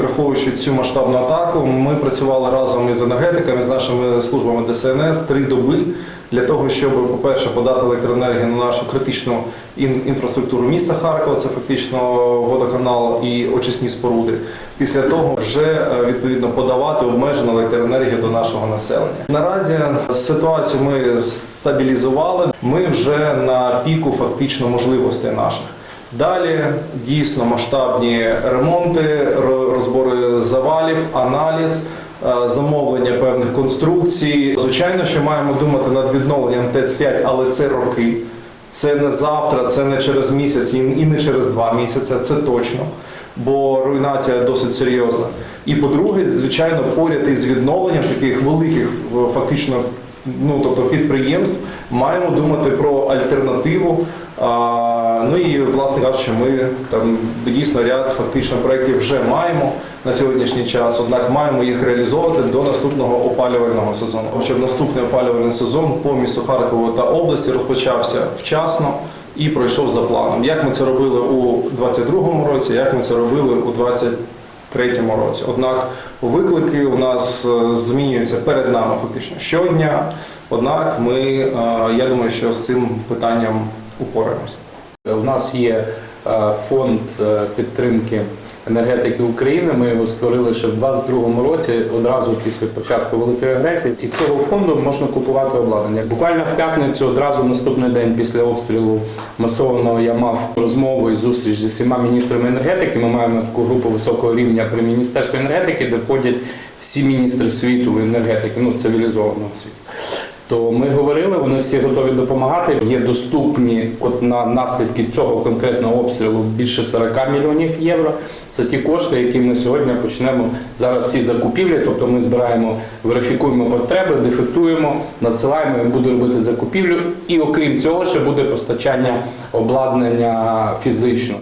Враховуючи цю масштабну атаку, ми працювали разом із енергетиками, з нашими службами ДСНС три доби для того, щоб, по-перше, подати електроенергію на нашу критичну інфраструктуру міста Харкова, це фактично водоканал і очисні споруди. Після того вже е, відповідно подавати обмежену електроенергію до нашого населення. Наразі ситуацію ми стабілізували. Ми вже на піку фактично можливостей наших. Далі дійсно масштабні ремонти, розбори завалів, аналіз, е, замовлення певних конструкцій. Звичайно, що маємо думати над відновленням ТЕЦ-5, але це роки. Це не завтра, це не через місяць і не через два місяці, це точно. Бо руйнація досить серйозна. І по-друге, звичайно, поряд із відновленням таких великих, е, фактично, ну тобто підприємств, маємо думати про альтернативу. Ну і власне кажучи, ми там дійсно ряд фактично проєктів вже маємо на сьогоднішній час, однак маємо їх реалізовувати до наступного опалювального сезону. Щоб наступний опалювальний сезон по місту Харкову та області розпочався вчасно і пройшов за планом. Як ми це робили у 2022 році, як ми це робили у 2023 році. Однак виклики у нас е, змінюються перед нами фактично щодня. Однак ми, е, я думаю, що з цим питанням упораємося. У нас є е, фонд е, підтримки енергетики України. Ми його створили ще в 22-му році, одразу після початку великої агресії. І цього фонду можна купувати обладнання. Буквально в п'ятницю, одразу наступний день після обстрілу масованого я мав розмову і зустріч зі всіма міністрами енергетики. Ми маємо таку групу високого рівня при міністерстві енергетики, де входять всі міністри світу енергетики, ну цивілізованого світу. То ми говорили, вони всі готові допомагати. Є доступні от на наслідки цього конкретного обстрілу більше 40 мільйонів євро. Це ті кошти, які ми сьогодні почнемо зараз ці закупівлі. Тобто ми збираємо, верифікуємо потреби, дефектуємо, надсилаємо і буде робити закупівлю. І окрім цього, ще буде постачання обладнання фізично.